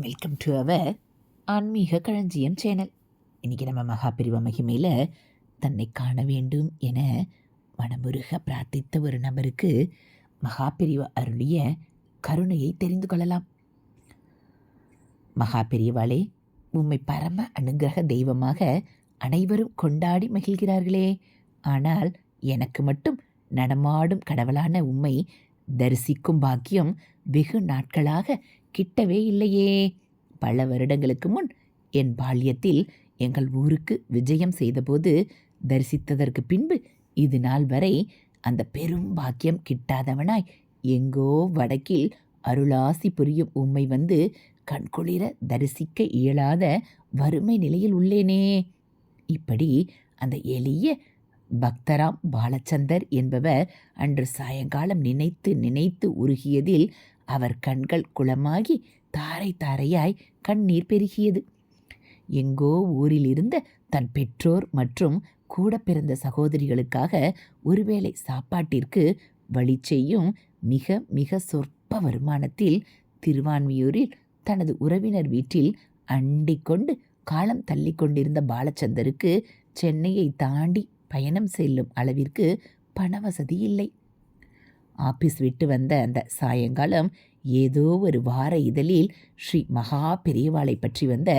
Welcome to our ஆன்மீக களஞ்சியம் channel இன்றைக்கி நம்ம மகாபிரிவ மகிமையில் தன்னை காண வேண்டும் என மனமுருக பிரார்த்தித்த ஒரு நபருக்கு மகாபிரிவ அருளிய கருணையை தெரிந்து கொள்ளலாம். மகாபிரிவாளே உம்மை பரம அனுகிரக தெய்வமாக அனைவரும் கொண்டாடி மகிழ்கிறார்களே. ஆனால் எனக்கு மட்டும் நடமாடும் கடவுளான உம்மை தரிசிக்கும் பாக்கியம் வெகு நாட்களாக கிட்டவே இல்லையே. பல வருடங்களுக்கு முன் என் பால்யத்தில் எங்கள் ஊருக்கு விஜயம் செய்தபோது தரிசித்ததற்கு பின்பு இது நாள் வரை அந்த பெரும் பாக்கியம் கிட்டாதவனாய் எங்கோ வடக்கில் அருளாசி புரியும் உம்மை வந்து கண்குளிர தரிசிக்க இயலாத வறுமை நிலையில் உள்ளேனே. இப்படி அந்த எளிய பக்தராம் பாலச்சந்தர் என்பவர் அன்று சாயங்காலம் நினைத்து நினைத்து உருகியதில் அவர் கண்கள் குளமாகி தாரை தாரையாய் கண்ணீர் பெருகியது. எங்கோ ஊரில் இருந்த தன் பெற்றோர் மற்றும் கூட பிறந்த சகோதரிகளுக்காக ஒருவேளை சாப்பாட்டிற்கு வழி செய்யும் மிக மிக சொற்ப வருமானத்தில் திருவான்மியூரில் தனது உறவினர் வீட்டில் அண்டிக்கொண்டு காலம் தள்ளி கொண்டிருந்த பாலச்சந்தருக்கு சென்னையை தாண்டி பயணம் செல்லும் அளவிற்கு பணவசதி இல்லை. ஆபீஸ் விட்டு வந்த அந்த சாயங்காலம் ஏதோ ஒரு வார இதழில் ஸ்ரீ மகா பெரியவாளை பற்றி வந்த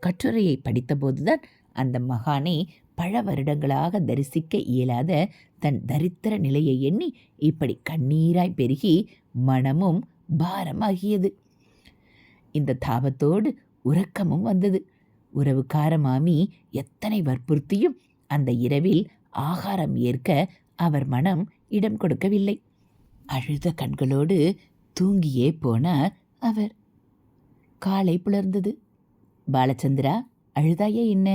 கட்டுரையை படித்தபோதுதான் அந்த மகானை பல வருடங்களாக தரிசிக்க இயலாத தன் தரித்திர நிலையை எண்ணி இப்படி கண்ணீராய் பெருகி மனமும் பாரமாகியது. இந்த தாபத்தோடு உறக்கமும் வந்தது. உறவுக்கார மாமி எத்தனை வற்புறுத்தியும் அந்த இரவில் ஆகாரம் ஏற்க அவர் மனம் இடம் கொடுக்கவில்லை. அழுத கண்களோடு தூங்கியே போனார் அவர். காலை புலர்ந்தது. பாலச்சந்திரா அழுதாயே என்ன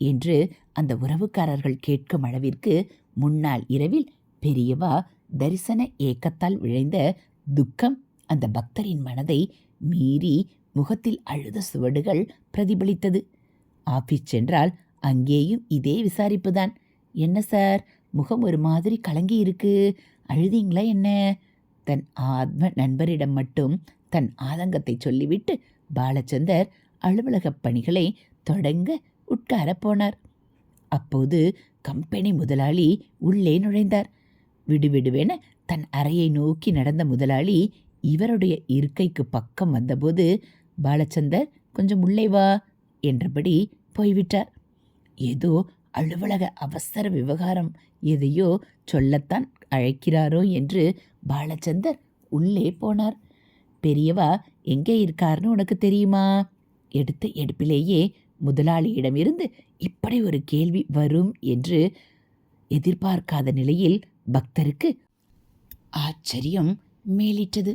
என்று அந்த உறவுக்காரர்கள் கேட்கும் அளவிற்கு முன்னாள் இரவில் பெரியவா தரிசன ஏக்கத்தால் விழைந்த துக்கம் அந்த பக்தரின் மனதை மீறி முகத்தில் அழுத சுவடுகள் பிரதிபலித்தது. ஆபீஸ் சென்றால் அங்கேயும் இதே விசாரிப்புதான். என்ன சார்? முகம் ஒரு மாதிரி கலங்கி இருக்கு அழுதீங்களா என்ன? தன் ஆத்ம நண்பரிடம் மட்டும் தன் ஆதங்கத்தை சொல்லிவிட்டு பாலச்சந்தர் அலுவலகப் பணிகளை தொடங்க உட்கார போனார். அப்போது கம்பெனி முதலாளி உள்ளே நுழைந்தார். விடுவிடுவென தன் அறையை நோக்கி நடந்த முதலாளி இவருடைய இருக்கைக்கு பக்கம் வந்தபோது பாலச்சந்தர் கொஞ்சம் உள்ளே வா என்றபடி போய்விட்டார். ஏதோ அலுவலக அவசர விவகாரம் எதையோ சொல்லத்தான் அழைக்கிறாரோ என்று பாலச்சந்தர் உள்ளே போனார். பெரியவா எங்கே இருக்காருன்னு உனக்கு தெரியுமா? எடுத்த எடுப்பிலேயே முதலாளியிடமிருந்து இப்படி ஒரு கேள்வி வரும் என்று எதிர்பார்க்காத நிலையில் பக்தருக்கு ஆச்சரியம் மேலிட்டது.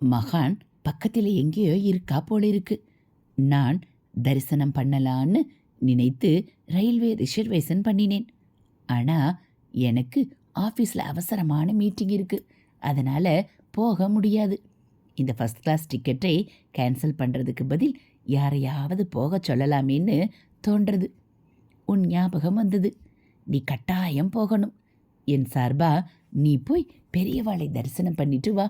மகான் பக்கத்தில் எங்கேயோ இருக்கா போல இருக்கு நான் தரிசனம் பண்ணலான்னு நினைத்து ரயில்வே ரிசர்வேஷன் பண்ணினேன். ஆனால் எனக்கு ஆஃபீஸில் அவசரமான மீட்டிங் இருக்குது அதனால் போக முடியாது. இந்த ஃபஸ்ட் கிளாஸ் டிக்கெட்டை கேன்சல் பண்ணுறதுக்கு பதில் யாரையாவது போக சொல்லலாமேன்னு தோன்றது. உன் ஞாபகம் வந்தது. நீ கட்டாயம் போகணும். என் சார்பா நீ போய் பெரியவாளை தரிசனம் பண்ணிட்டு வா.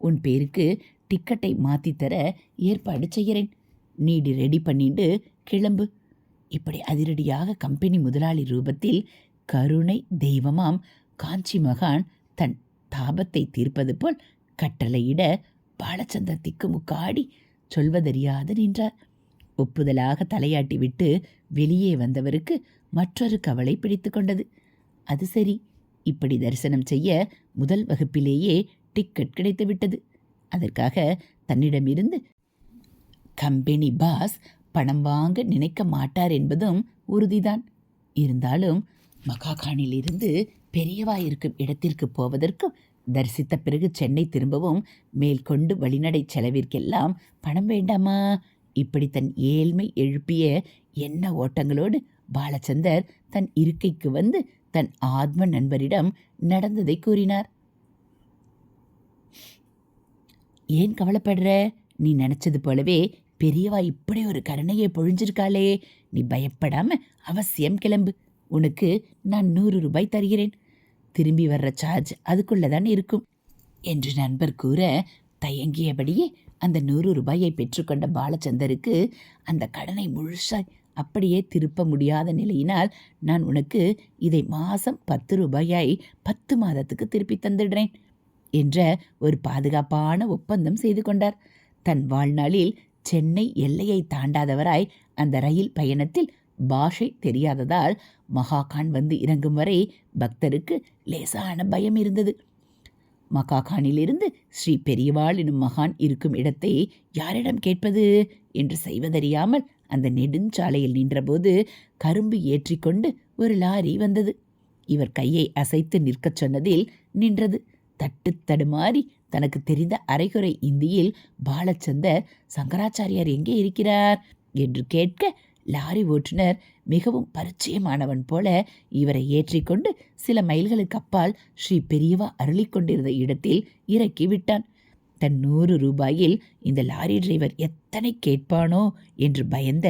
உன் பேருக்கு டிக்கெட்டை மாற்றித்தர ஏற்பாடு செய்கிறேன் நீடி ரெடி பண்ணிட்டு கிளம்பு. இப்படி அதிரடியாக கம்பெனி முதலாளி ரூபத்தில் கருணை தெய்வமாம். காஞ்சி மகான் தன் தாபத்தை தீர்ப்பது போல் கட்டளையிட பாலச்சந்தர் திக்குமுக்காடி சொல்வதறியாது நின்றார். ஒப்புதலாக தலையாட்டி விட்டு வெளியே வந்தவருக்கு மற்றொரு கவலை பிடித்து கொண்டது. அது சரி இப்படி தரிசனம் செய்ய முதல் வகுப்பிலேயே டிக்கெட் கிடைத்துவிட்டது. அதற்காக தன்னிடமிருந்து கம்பெனி பாஸ் பணம் வாங்க நினைக்க மாட்டார் என்பதும் உறுதிதான். இருந்தாலும் மகாகானிலிருந்து பெரியவா இருக்கும் இடத்திற்கு போவதற்கும் தரிசித்த பிறகு சென்னை திரும்பவும் மேற்கொண்டு வழிநடை செலவிற்கெல்லாம் பணம் வேண்டாமா? இப்படி தன் ஏழ்மை எழுப்பிய என்ன ஓட்டங்களோடு பாலச்சந்தர் தன் இருக்கைக்கு வந்து தன் ஆத்ம நண்பரிடம் நடந்ததை கூறினார். ஏன் கவலைப்படுற? நீ நினைச்சது போலவே பெரியவா இப்படி ஒரு கருணையை பொழிஞ்சிருக்காளே. நீ பயப்படாம அவசியம் கிளம்பு. உனக்கு நான் நூறு ரூபாய் தருகிறேன். திரும்பி வர்ற சார்ஜ் அதுக்குள்ளே தான் இருக்கும். என்று நண்பர் கூற தயங்கியபடியே அந்த நூறு ரூபாயை பெற்றுக்கொண்ட பாலச்சந்தருக்கு அந்த கடனை முழுசாய் அப்படியே திருப்ப முடியாத நிலையினால் நான் உனக்கு இதை மாதம் பத்து ரூபாயாய் பத்து மாதத்துக்கு திருப்பி தந்துடுறேன். என்ற ஒரு பாதுகாப்பான ஒப்பந்தம் செய்து கொண்டார். தன் வாழ்நாளில் சென்னை எல்லையை தாண்டாதவராய் அந்த ரயில் பயணத்தில் பாஷை தெரியாததால் மகாகான் வந்து இறங்கும் வரை பக்தருக்கு லேசான பயம் இருந்தது. மகாகானிலிருந்து ஸ்ரீ பெரியவாள் எனும் மகான் இருக்கும் இடத்தை யாரிடம் கேட்பது என்று செய்வதறியாமல் அந்த நெடுஞ்சாலையில் நின்றபோது கரும்பு ஏற்றிக்கொண்டு ஒரு லாரி வந்தது. இவர் கையை அசைத்து நிற்கச் சொன்னதில் நின்றது. தட்டு தடுமாறி தனக்கு தெரிந்த அரைகுறை இந்தியில் பாலச்சந்தர் சங்கராச்சாரியார் எங்கே இருக்கிறார்? என்று கேட்க லாரி ஓட்டுநர் மிகவும் பரிச்சயமானவன் போல இவரை ஏற்றிக்கொண்டு சில மைல்களுக்கு அப்பால் ஸ்ரீ பெரியவா அருளிக்கொண்டிருந்த இடத்தில் இறக்கி விட்டான். தன் நூறு ரூபாயில் இந்த லாரி டிரைவர் எத்தனை கேட்பானோ? என்று பயந்த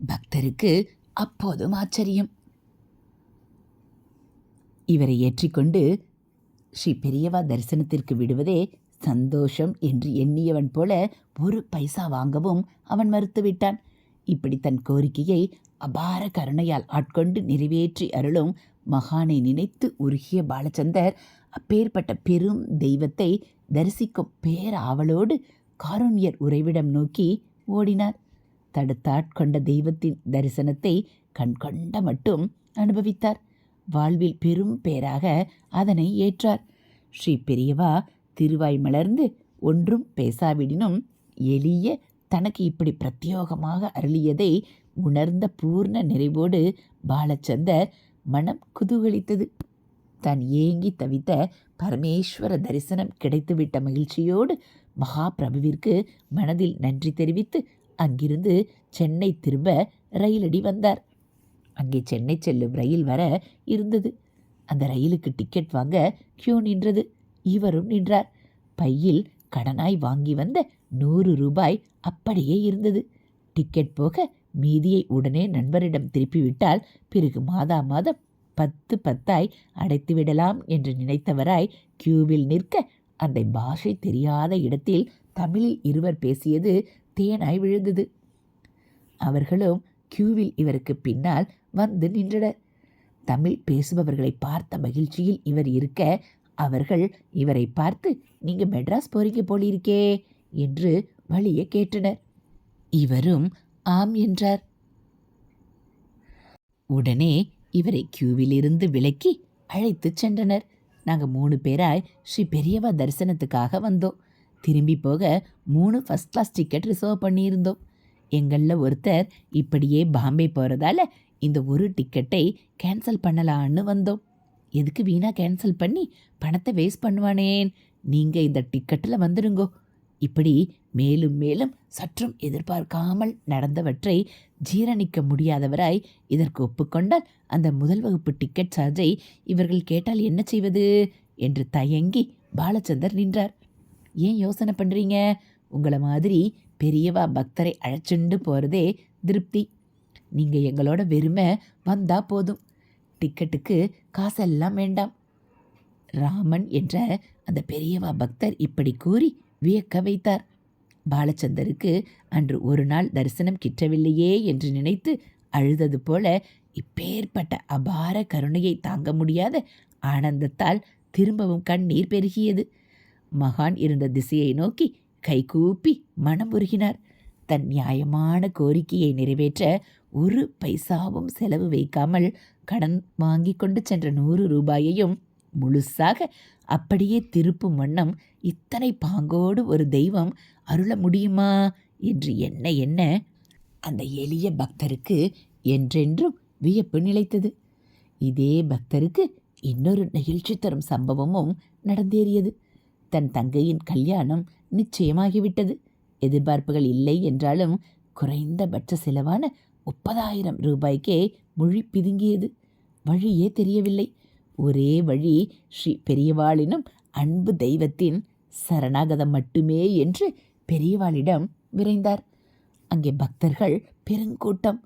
பக்தருக்கு அப்போதும் ஆச்சரியம். இவரை ஏற்றிக்கொண்டு ஸ்ரீ பெரியவா தரிசனத்திற்கு விடுவதே சந்தோஷம் என்று எண்ணியவன் போல ஒரு பைசா வாங்கவும் அவன் மறுத்துவிட்டான். இப்படி தன் கோரிக்கையை அபார கருணையால் ஆட்கொண்டு நிறைவேற்றி அருளும் மகானை நினைத்து உருகிய பாலச்சந்தர் அப்பேற்பட்ட பெரும் தெய்வத்தை தரிசிக்கும் பேராவலோடு காருண்யர் உறைவிடம் நோக்கி ஓடினார். தடுத்தாட்கொண்ட தெய்வத்தின் தரிசனத்தை கண்கொண்ட மட்டும் அனுபவித்தார். வாழ்வில் பெரும் பேராக அதனை ஏற்றார். ஸ்ரீ பெரியவா திருவாய் மலர்ந்து ஒன்றும் பேசாவிடினும் எளிய தனக்கு இப்படி பிரத்யோகமாக அருளியதை உணர்ந்த பூர்ண நிறைவோடு பாலச்சந்தர் மனம் குதூகலித்தது. தான் ஏங்கி தவித்த பரமேஸ்வர தரிசனம் கிடைத்துவிட்ட மகிழ்ச்சியோடு மகாபிரபுவிற்கு மனதில் நன்றி தெரிவித்து அங்கிருந்து சென்னை திரும்ப ரயிலடி வந்தார். அங்கே சென்னை செல்லும் ரயில் வர இருந்தது. அந்த ரயிலுக்கு டிக்கெட் வாங்க கியூ நின்றது. இவரும் நின்றார். பையில் கடனாய் வாங்கி வந்த நூறு ரூபாய் அப்படியே இருந்தது. டிக்கெட் போக மீதியை உடனே நண்பரிடம் திருப்பிவிட்டால் பிறகு மாதா மாதம் பத்து பத்தாய் அடைத்து விடலாம் என்று நினைத்தவராய் கியூவில் நிற்க அந்த பாஷை தெரியாத இடத்தில் தமிழில் இருவர் பேசியது தேனாய் விழுந்தது. அவர்களும் கியூவில் இவருக்கு பின்னால் வந்து நின்றனர். தமிழ் பேசுபவர்களை பார்த்த மகிழ்ச்சியில் இவர் இருக்க அவர்கள் இவரை பார்த்து நீங்க மெட்ராஸ் போறீங்க போலிருக்கே என்று வழிய கேட்டனர். இவரும் ஆம் என்றார். உடனே இவரை கியூவிலிருந்து விலக்கி அழைத்துச் சென்றனர். நாங்கள் மூணு பேராய் ஸ்ரீ பெரியவா தரிசனத்துக்காக வந்தோம். திரும்பி போக மூணு ஃபஸ்ட் கிளாஸ் டிக்கெட் ரிசர்வ் பண்ணியிருந்தோம். எங்களில் ஒருத்தர் இப்படியே பாம்பே போகிறதால இந்த ஒரு டிக்கெட்டை கேன்சல் பண்ணலான்னு வந்தோம். எதுக்கு வீணாக கேன்சல் பண்ணி பணத்தை வேஸ்ட் பண்ணுவானேன்? நீங்கள் இந்த டிக்கெட்டில் வந்துடுங்கோ இப்படி மேலும் மேலும் சற்றும் எதிர்பார்க்காமல் நடந்தவற்றை ஜீரணிக்க முடியாதவராய் இதற்கு ஒப்புக்கொண்டால் அந்த முதல் வகுப்பு டிக்கெட் சார்ஜை இவர்கள் கேட்டால் என்ன செய்வது? என்று தயங்கி பாலச்சந்தர் நின்றார். ஏன் யோசனை பண்ணுறீங்க உங்களை மாதிரி பெரியவா பக்தரை அழைச்சுண்டு போகிறதே திருப்தி. நீங்கள் எங்களோட வெறுமை வந்தால் போதும். டிக்கெட்டுக்கு காசெல்லாம் வேண்டாம். ராமன் என்ற அந்த பெரியவா பக்தர் இப்படி கூறி வியக்க வைத்தார். பாலச்சந்தருக்கு அன்று ஒரு நாள் தரிசனம் கிட்டவில்லையே என்று நினைத்து அழுதது போல இப்பேற்பட்ட அபார கருணையை தாங்க முடியாத ஆனந்தத்தால் திரும்பவும் கண்ணீர் பெருகியது. மகான் இருந்த திசையை நோக்கி கைகூப்பி மனம் உருகினார். தன் நியாயமான கோரிக்கையை நிறைவேற்ற ஒரு பைசாவும் செலவு வைக்காமல் கடன் வாங்கி கொண்டு சென்ற நூறு ரூபாயையும் முழுசாக அப்படியே திருப்பும் வண்ணம் இத்தனை பாங்கோடு ஒரு தெய்வம் அருள முடியுமா? என்று என்ன என்ன? அந்த எளிய பக்தருக்கு என்றென்றும் வியப்பு நிலைத்தது. இதே பக்தருக்கு இன்னொரு நெகிழ்ச்சி தரும் சம்பவமும் நடந்தேறியது. தன் தங்கையின் கல்யாணம் நிச்சயமாகிவிட்டது. எதிர்பார்ப்புகள் இல்லை என்றாலும் குறைந்தபட்ச செலவான முப்பதாயிரம் ரூபாய்க்கே மொழி பிதுங்கியது. வழியே தெரியவில்லை. ஒரே வழி ஸ்ரீ பெரியவாளினும் அன்பு தெய்வத்தின் சரணாகதம் மட்டுமே என்று பெரியவாளிடம் விரைந்தார். அங்கே பக்தர்கள் பெருங்கூட்டம்.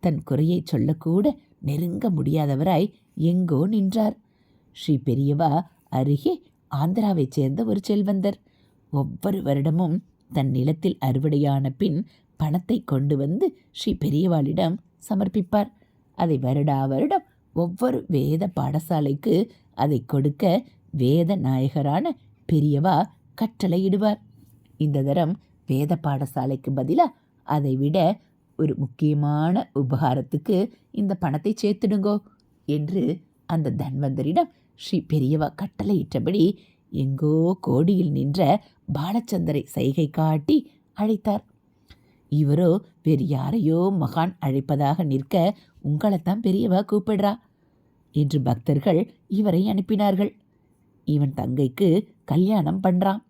தன் குறையை சொல்லக்கூட நெருங்க முடியாதவராய் எங்கோ நின்றார். ஸ்ரீ பெரியவா அருகே ஆந்திராவைச் சேர்ந்த ஒரு செல்வந்தர். ஒவ்வொரு வருடமும் தன் நிலத்தில் அறுவடையான பின் பணத்தை கொண்டு வந்து ஸ்ரீ பெரியவாளிடம் சமர்ப்பிப்பார். அதை வருடா வருடம் ஒவ்வொரு வேத பாடசாலைக்கு அதை கொடுக்க வேத நாயகரான பெரியவா கட்டளையிடுவார். இந்த தரம் வேத பாடசாலைக்கு பதிலாக அதை விட ஒரு முக்கியமான உபகாரத்துக்கு இந்த பணத்தை சேர்த்துடுங்கோ என்று அந்த தன்வந்தரிடம் ஸ்ரீ பெரியவா கட்டளையிட்டபடி எங்கோ கோடியில் நின்ற பாலச்சந்தரை சைகை காட்டி அழைத்தார். இவரோ வேறு யாரையோ மகான் அழைப்பதாக நிற்க உங்களைத்தான் பெரியவா கூப்பிடுறா என்று பக்தர்கள் இவரை அனுப்பினார்கள். இவன் தங்கைக்கு கல்யாணம் பண்ணுறான்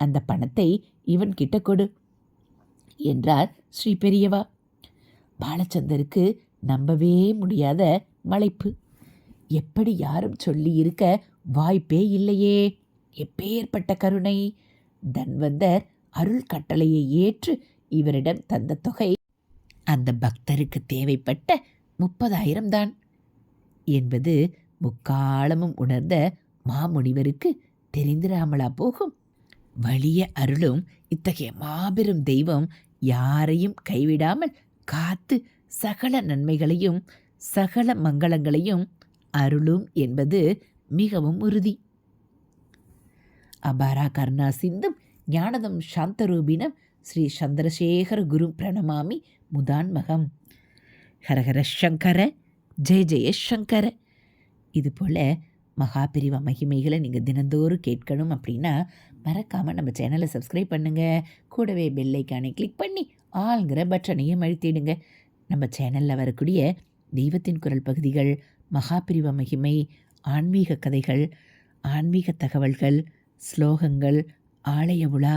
அந்த பணத்தை இவன் கிட்ட கொடு என்றார் ஸ்ரீ பெரியவா. பாலச்சந்தருக்கு நம்பவே முடியாத மலைப்பு. எப்படி யாரும் சொல்லி இருக்க வாய்ப்பே இல்லையே. எப்பேற்பட்ட கருணை. தன்வந்தர் அருள் கட்டளையை ஏற்று இவரிடம் தந்த தொகை அந்த பக்தருக்கு தேவைப்பட்ட முப்பதாயிரம் தான் என்பது முக்காலமும் உணர்ந்த மாமுனிவருக்கு தெரிந்திராமலா போகும். வலிய அருளும் இத்தகைய மாபெரும் தெய்வம் யாரையும் கைவிடாமல் காத்து சகல நன்மைகளையும் சகல மங்களங்களையும் அருளும் என்பது மிகவும் உறுதி. அபாரா கர்ணா சிந்தும் ஞானதம் சாந்தரூபினம் ஸ்ரீ சந்திரசேகர குரு பிரணமாமி முதான்மகம். ஹரஹர சங்கர ஜெய ஜெய சங்கர. இது போல் மகாபிரிவ மகிமைகளை நீங்கள் தினந்தோறும் கேட்கணும் அப்படின்னா மறக்காமல் நம்ம சேனலை சப்ஸ்கிரைப் பண்ணுங்கள் கூடவே பெல்லைக்கானை கிளிக் பண்ணி ஆளுங்கிற பட்டனையும் அழுத்திடுங்க. நம்ம சேனலில் வரக்கூடிய தெய்வத்தின் குரல் பகுதிகள் மகாபிரிவ மகிமை ஆன்மீக கதைகள் ஆன்மீக தகவல்கள் ஸ்லோகங்கள் ஆலய உலா